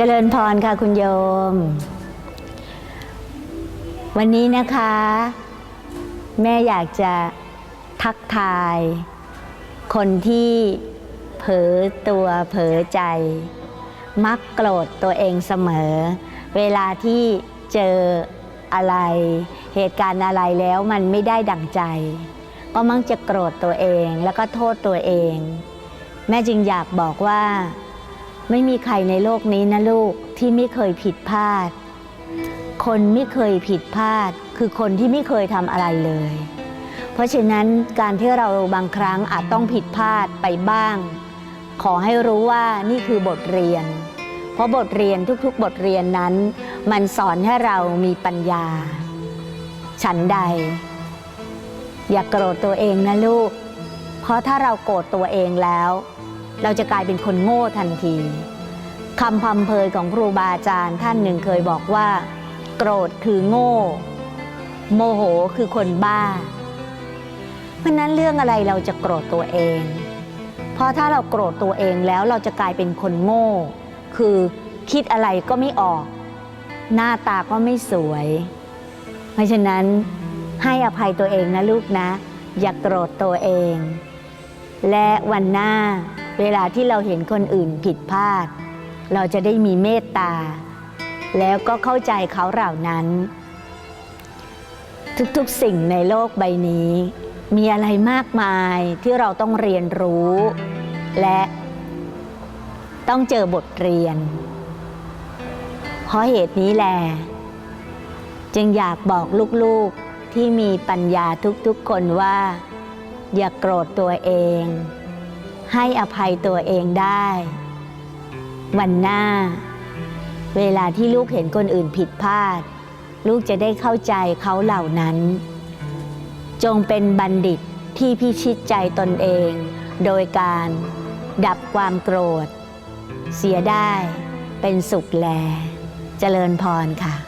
เจริญพรค่ะคุณโยม วันนี้นะคะ แม่อยากจะทักทาย คนที่เผลอตัวเผลอใจ มักโกรธตัวเองเสมอ เวลาที่เจออะไร เหตุการณ์อะไรแล้วมันไม่ได้ดั่งใจ ก็มักจะโกรธตัวเองแล้วก็โทษตัวเอง แม่จึงอยากบอกว่า ไม่มีใครในโลกนี้นะลูกที่ไม่เคยผิดพลาด คนไม่เคยผิดพลาด คือคนที่ไม่เคยทำอะไรเลย เพราะฉะนั้นการที่เราบางครั้งอาจต้องผิดพลาดไปบ้าง ขอให้รู้ว่านี่คือบทเรียน เพราะบทเรียนทุกๆ บทเรียนนั้น มันสอนให้เรามีปัญญา ฉันใด อย่ากโกรธตัวเองนะลูก เพราะถ้าเราโกรธตัวเองแล้ว เราจะกลายเป็นคนโง่ทันทีคำพำเพยของครูบาอาจารย์ท่านหนึ่งเคยบอกว่า โกรธคือโง่ โมโหคือคนบ้า เพราะฉะนั้นเรื่องอะไรเราจะโกรธตัวเอง เพราะถ้าเราโกรธตัวเองแล้วเราจะกลายเป็นคนโง่ คือคิดอะไรก็ไม่ออก หน้าตาก็ไม่สวย เพราะฉะนั้นให้อภัยตัวเองนะลูกนะ อย่ากโกรธตัวเอง และวันหน้า เวลาที่เราเห็นคนอื่นผิดพลาด เราจะได้มีเมตตา แล้วก็เข้าใจเขาเหล่านั้น ทุกๆสิ่งในโลกใบนี้ มีอะไรมากมายที่เราต้องเรียนรู้ และต้องเจอบทเรียน เพราะเหตุนี้แหละจึงอยากบอกลูกๆที่มีปัญญาทุกๆคนว่า อย่ากโกรธตัวเอง ให้อภัยตัวเองได้ วันหน้า เวลาที่ลูกเห็นคนอื่นผิดพลาด ลูกจะได้เข้าใจเขาเหล่านั้น จงเป็นบัณฑิตที่พิชิตใจตนเอง โดยการดับความโกรธ เสียได้เป็นสุขแล เจริญพรค่ะ